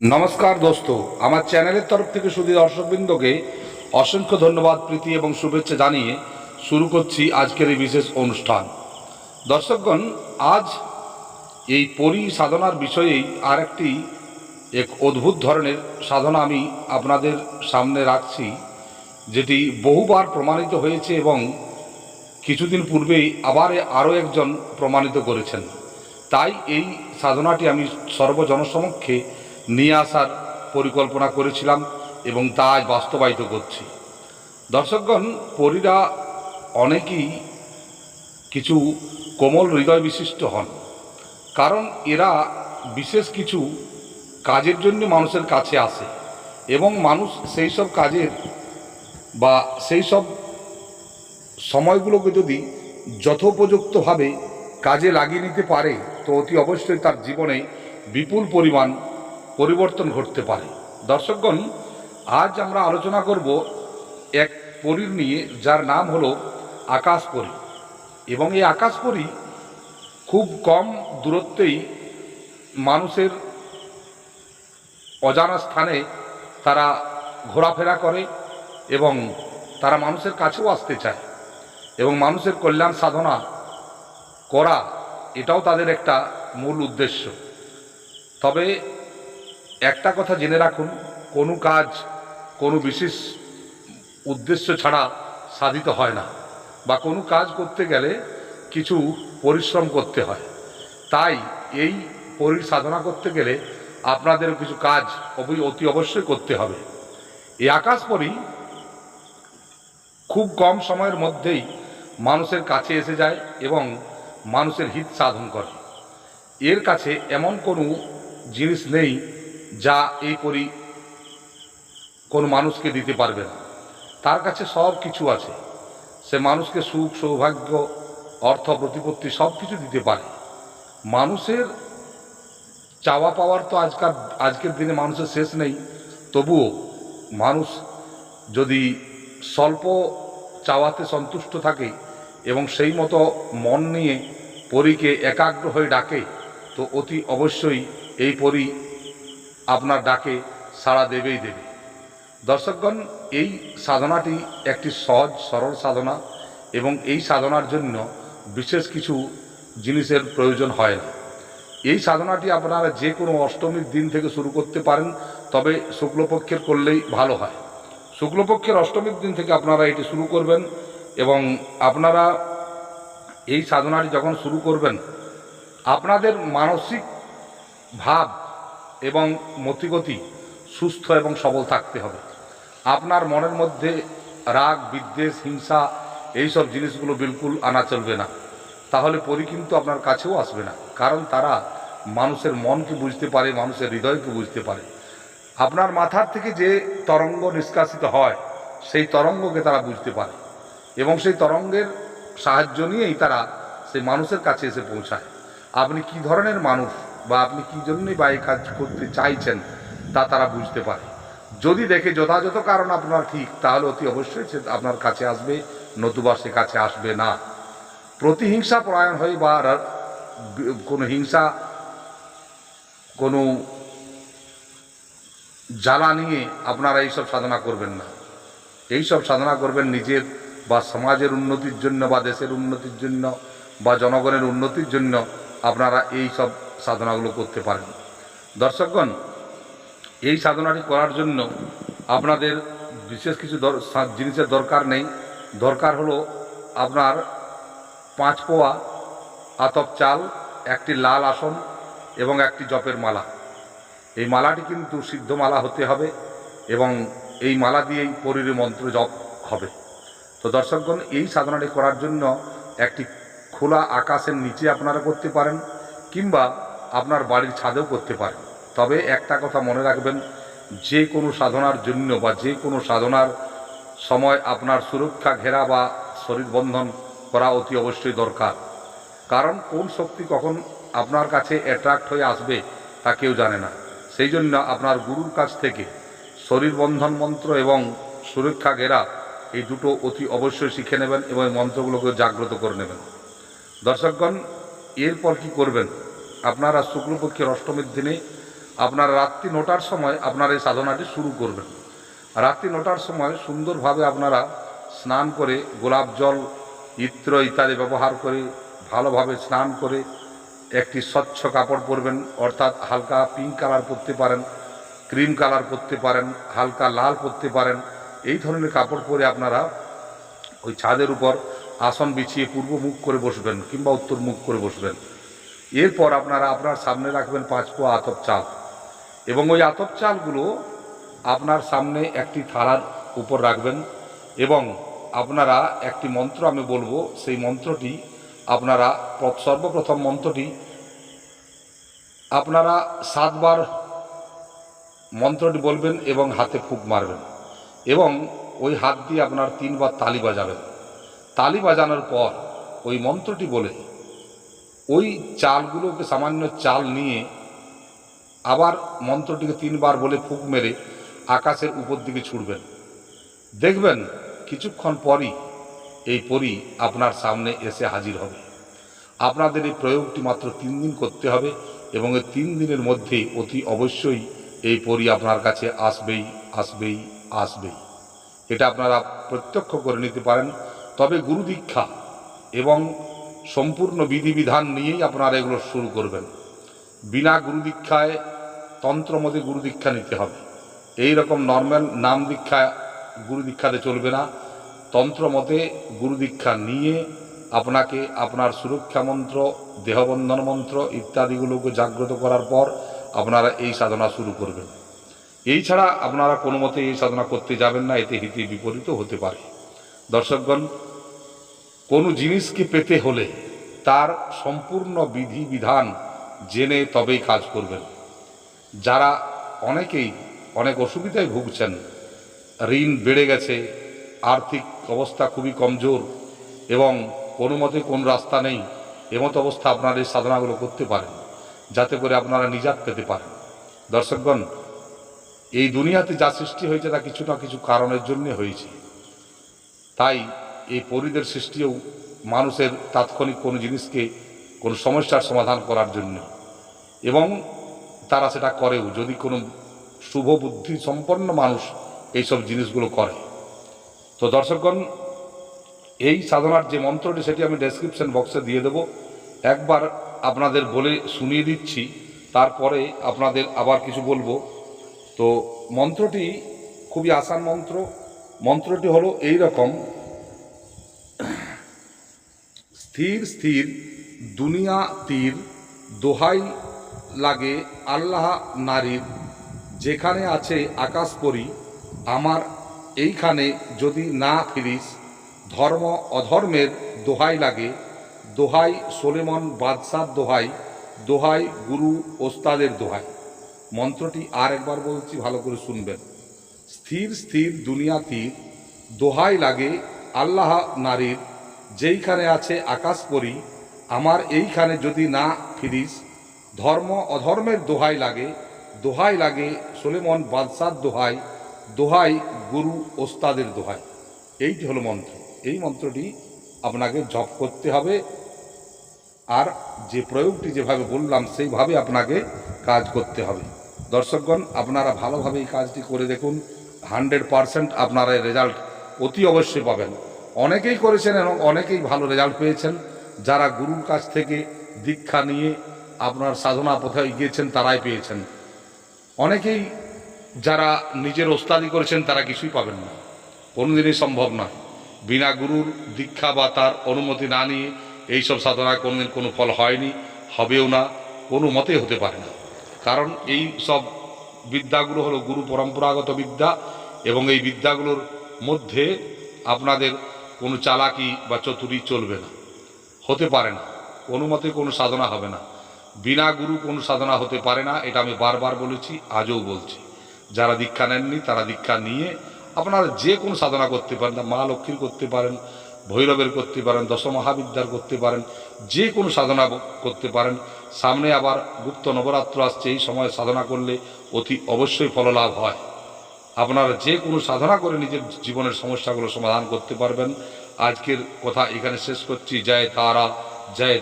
নমস্কার দোস্ত। আমার চ্যানেলের তরফ থেকে শুধু দর্শকবৃন্দকে অসংখ্য ধন্যবাদ, প্রীতি এবং শুভেচ্ছা জানিয়ে শুরু করছি আজকের এই বিশেষ অনুষ্ঠান। দর্শকগণ, আজ এই পরি সাধনার বিষয়েই আর একটি এক অদ্ভুত ধরনের সাধনা আমি আপনাদের সামনে রাখছি, যেটি বহুবার প্রমাণিত হয়েছে এবং কিছুদিন পূর্বেই আবার আরও একজন প্রমাণিত করেছেন। তাই এই সাধনাটি আমি সর্বজনসমক্ষে নিয়ে আসার পরিকল্পনা করেছিলাম এবং তা আজ বাস্তবায়িত করছি। দর্শকগণ, পরীরা অনেকেই কিছু কোমল হৃদয় বিশিষ্ট হন, কারণ এরা বিশেষ কিছু কাজের জন্য মানুষের কাছে আসে এবং মানুষ সেই সব কাজের বা সেই সব সময়গুলোকে যদি যথোপযুক্তভাবে কাজে লাগিয়ে নিতে পারে, তো অতি অবশ্যই তার জীবনে বিপুল পরিমাণ পরিবর্তন ঘটতে পারে। দর্শকগণ, আজ আমরা আলোচনা করব এক পরীর নিয়ে, যার নাম হলো আকাশ পরী। এবং এই আকাশ পরী খুব কম দূরত্বেই মানুষের অজানা স্থানে তারা ঘোরাফেরা করে এবং তারা মানুষের কাছেও আসতে চায় এবং মানুষের কল্যাণ সাধনা করা এটাও তাদের একটা মূল উদ্দেশ্য। তবে একটা কথা জেনে রাখুন, কোনো কাজ, কোনো বিশেষ উদ্দেশ্য ছাড়া সাধিত হয় না, বা কোনো কাজ করতে গেলে কিছু পরিশ্রম করতে হয়। তাই এই পরির সাধনা করতে গেলে আপনাদেরও কিছু কাজ অতি অবশ্যই করতে হবে। এই আকাশ পরি খুব কম সময়ের মধ্যেই মানুষের কাছে এসে যায় এবং মানুষের হিত সাধন করে। এর কাছে এমন কোনো জিনিস নেই যা এই পরি কোনো মানুষকে দিতে পারবে না। তার কাছে সব কিছু আছে। সে মানুষকে সুখ, সৌভাগ্য, অর্থ, প্রতিপত্তি সব কিছু দিতে পারে। মানুষের চাওয়া পাওয়ার তো আজকাল, আজকের দিনে মানুষের শেষ নেই। তবুও মানুষ যদি স্বল্প চাওয়াতে সন্তুষ্ট থাকে এবং সেই মতো মন নিয়ে পরীকে একাগ্র হয়ে ডাকে, তো অতি অবশ্যই এই পরী আপনার ডাকে সাড়া দেবেই দেবে। দর্শকগণ, এই সাধনাটি একটি সহজ, সরল সাধনা এবং এই সাধনার জন্য বিশেষ কিছু জিনিসের প্রয়োজন হয় না। এই সাধনাটি আপনারা যে কোনো অষ্টমীর দিন থেকে শুরু করতে পারেন, তবে শুক্লপক্ষের করলেই ভালো হয়। শুক্লপক্ষের অষ্টমীর দিন থেকে আপনারা এটি শুরু করবেন এবং আপনারা এই সাধনাটি যখন শুরু করবেন, আপনাদের মানসিক ভাব এবং মতিগতি, সুস্থ এবং সবল থাকতে হবে। আপনার মনের মধ্যে রাগ, বিদ্বেষ, হিংসা, এইসব জিনিসগুলো বিলকুল আনা চলবে না। তাহলে পরি কিন্তু আপনার কাছেও আসবে না, কারণ তারা মানুষের মনকে বুঝতে পারে, মানুষের হৃদয়কে বুঝতে পারে। আপনার মাথার থেকে যে তরঙ্গ নিষ্কাশিত হয়, সেই তরঙ্গকে তারা বুঝতে পারে এবং সেই তরঙ্গের সাহায্য নিয়েই তারা সেই মানুষের কাছে এসে পৌঁছায়। আপনি কি ধরনের মানুষ? বা আপনি কি জন্যই বা এই কাজ করতে চাইছেন তা তারা বুঝতে পারে। যদি দেখে যথাযথ কারণ আপনার ঠিক, তাহলে অতি অবশ্যই সে আপনার কাছে আসবে, নতুবা সে কাছে আসবে না। প্রতিহিংসা পরায়ণ হয়ে বা কোনো হিংসা, কোনো জ্বালা নিয়ে আপনারা এইসব সাধনা করবেন না। এইসব সাধনা করবেন নিজের বা সমাজের উন্নতির জন্য বা দেশের উন্নতির জন্য বা জনগণের উন্নতির জন্য আপনারা এই সব সাধনাগুলো করতে পারেন। দর্শকগণ, এই সাধনাটি করার জন্য আপনাদের বিশেষ কিছু জিনিসের দরকার নেই। দরকার হলো আপনার পাঁচ পোয়া আতপ চাল, একটি লাল আসন এবং একটি জপের মালা। এই মালাটি কিন্তু সিদ্ধ মালা হতে হবে এবং এই মালা দিয়েই পরীর মন্ত্র জপ হবে। তো দর্শকগণ, এই সাধনাটি করার জন্য একটি খোলা আকাশের নিচে আপনারা করতে পারেন কিংবা আপনার বাড়ির ছাদেও করতে পারেন তবে একটা কথা মনে রাখবেন, যে কোনো সাধনার জন্য বা যে কোনো সাধনার সময় আপনার সুরক্ষা, ঘেরা বা শরীর বন্ধন করা অতি অবশ্যই দরকার। কারণ কোন শক্তি কখন আপনার কাছে অ্যাট্রাক্ট হয়ে আসবে তা কেউ জানে না। সেই জন্য আপনার গুরুর কাছ থেকে শরীর বন্ধন মন্ত্র এবং সুরক্ষা, ঘেরা এই দুটো অতি অবশ্যই শিখে নেবেন এবং মন্ত্রগুলোকে জাগ্রত করে নেবেন। দর্শকগণ, এরপর কি করবেন? আপনারা শুক্লপক্ষের অষ্টমীর দিনে আপনার রাত্রি নটার সময় আপনার এই সাধনাটি শুরু করবেন। রাত্রি নটার সময় সুন্দরভাবে আপনারা স্নান করে গোলাপ জল, ইত্র ইত্যাদি ব্যবহার করে ভালোভাবে স্নান করে একটি স্বচ্ছ কাপড় পরবেন, অর্থাৎ হালকা পিঙ্ক কালার পরতে পারেন ক্রিম কালার পরতে পারেন, হালকা লাল পরতে পারেন, এই ধরনের কাপড় পরে আপনারা ওই ছাদের উপর আসন বিছিয়ে পূর্ব মুখ করে বসবেন কিংবা উত্তর মুখ করে বসবেন। এরপর আপনারা আপনার সামনে রাখবেন পাঁচ পোয়া আতপ চাল। এবং ওই আতপ চালগুলো আপনার সামনে একটি থালার উপর রাখবেন এবং আপনারা একটি মন্ত্র আমি বলব, সেই মন্ত্রটি আপনারা সর্বপ্রথম মন্ত্রটি আপনারা সাতবার মন্ত্রটি বলবেন এবং হাতে ফুক মারবেন এবং ওই হাত দিয়ে আপনার তিনবার তালি বাজাবেন। তালি বাজানোর পর ওই মন্ত্রটি বলে ওই চালগুলোকে সামান্য চাল নিয়ে আবার মন্ত্রটিকে তিনবার বলে ফুক মেরে আকাশের উপর দিকে ছুটবেন দেখবেন কিছুক্ষণ পরই এই পরি আপনার সামনে এসে হাজির হবে। আপনাদের এই প্রয়োগটি মাত্র তিন দিন করতে হবে এবং এই তিন দিনের মধ্যেই অতি অবশ্যই এই পরি আপনার কাছে আসবেই আসবেই আসবেই। এটা আপনারা প্রত্যক্ষ করে নিতে পারেন। তবে গুরু দীক্ষা এবং সম্পূর্ণ বিধিবিধান নিয়েই আপনারা এগুলো শুরু করবেন। বিনা গুরু দীক্ষায়, তন্ত্র মতে গুরু দীক্ষা নিতে হবে। এই রকম নর্মাল নাম দীক্ষা গুরু দীক্ষাতে চলবে না। তন্ত্র মতে গুরু দীক্ষা নিয়ে আপনাকে আপনার সুরক্ষা মন্ত্র, দেহবন্ধন মন্ত্র ইত্যাদিগুলোকে জাগ্রত করার পর আপনারা এই সাধনা শুরু করবেন। এই ছাড়া আপনারা কোনো মতে এই সাধনা করতে যাবেন না, এতে হিতে বিপরীত হতে পারে। দর্শকগণ কোনো জিনিসকে পেতে হলে তার সম্পূর্ণ বিধি বিধান জেনে তবেই কাজ করবেন। যারা অনেকেই অনেক অসুবিধায় ভুগছেন, ঋণ বেড়ে গেছে, আর্থিক অবস্থা খুবই কমজোর এবং কোনো মতে কোন রাস্তা নেই, এমত অবস্থা আপনারা এই সাধনাগুলো করতে পারেন, যাতে করে আপনারা নিজাত পেতে পারেন। দর্শকগণ, এই দুনিয়াতে যা সৃষ্টি হয়েছে তা কিছু না কিছু কারণের জন্যে হয়েছে। তাই এই পরিদের সৃষ্টিও মানুষের তাৎক্ষণিক কোনো জিনিসকে, কোনো সমস্যার সমাধান করার জন্য। এবং তারা সেটা করেও, যদি কোনো শুভ বুদ্ধি সম্পন্ন মানুষ এইসব জিনিসগুলো করে। তো দর্শকগণ, এই সাধনার যে মন্ত্রটি, সেটি আমি ডেসক্রিপশন বক্সে দিয়ে দেব। একবার আপনাদের বলে শুনিয়ে দিচ্ছি, তারপরে আপনাদের আবার কিছু বলব। তো মন্ত্রটি খুবই আসান মন্ত্র। মন্ত্রটি হলো এই রকম স্থির স্থির, দুনিয়া তীর, দোহাই লাগে আল্লাহ নারীর। যেখানে আছে আকাশ পরি, আমার এইখানে যদি না ফিরিস, ধর্ম অধর্মের দোহাই লাগে। দোহাই সোলেমন বাদশার দোহাই দোহাই গুরু ওস্তাদের দোহাই। মন্ত্রটি আর একবার বলছি, ভালো করে শুনবেন। স্থির স্থির, দুনিয়া তীর, দোহাই লাগে আল্লাহ নারীর। যেইখানে আছে আকাশ পরি, আমার এইখানে যদি না ফিরিস, ধর্ম অধর্মের দোহাই লাগে দোহাই লাগে সোলেমন বাদশার দোহাই দোহাই গুরু ওস্তাদের দোহাই। এইটি হলো মন্ত্র। এই মন্ত্রটি আপনাকে জপ করতে হবে। আর যে প্রয়োগটি যেভাবে বললাম, সেইভাবে আপনাকে কাজ করতে হবে। দর্শকগণ, আপনারা ভালোভাবে এই কাজটি করে দেখুন। হান্ড্রেড পারসেন্ট আপনারা রেজাল্ট অতি অবশ্যই পাবেন। অনেকেই করেছেন এবং অনেকেই ভালো রেজাল্ট পেয়েছেন। যারা গুরুর কাছ থেকে দীক্ষা নিয়ে আপনার সাধনা পথায় গিয়েছেন তারাই পেয়েছেন। অনেকেই যারা নিজের ওস্তাদি করেছেন, তারা কিছুই পাবেন না। কোনোদিনই সম্ভব নয় বিনা গুরুর দীক্ষা বা তার অনুমতি না নিয়ে এইসব সাধনায় কোনোদিন কোনো ফল হয়নি, হবেও না, কোনো মতে হতে পারে না। কারণ এই সব বিদ্যাগুলো হলো গুরু পরম্পরাগত বিদ্যা এবং এই বিদ্যাগুলোর মধ্যে আপনাদের কোনো চালাকি বা চতুরি চলবে না। হতে পারে না। কোনো মতে কোনো সাধনা হবে না। বিনা গুরু কোনো সাধনা হতে পারে না, এটা আমি বারবার বলেছি, আজও বলছি। যারা দীক্ষা নেননি, তারা দীক্ষা নিয়ে আপনারা যে কোনো সাধনা করতে পারেন, মা লক্ষ্মীর করতে পারেন, ভৈরবের করতে পারেন, দশমহাবিদ্যার করতে পারেন, যে কোনো সাধনা করতে পারেন। সামনে আবার গুপ্ত নবরাত্র আসছে, এই সময় সাধনা করলে অতি অবশ্যই ফললাভ হয়। আপনারা যে কোনো সাধনা করে নিজের জীবনের সমস্যাগুলো সমাধান করতে পারবেন। আজকের কথা এখানে শেষ করছি। জয় তারা, জয়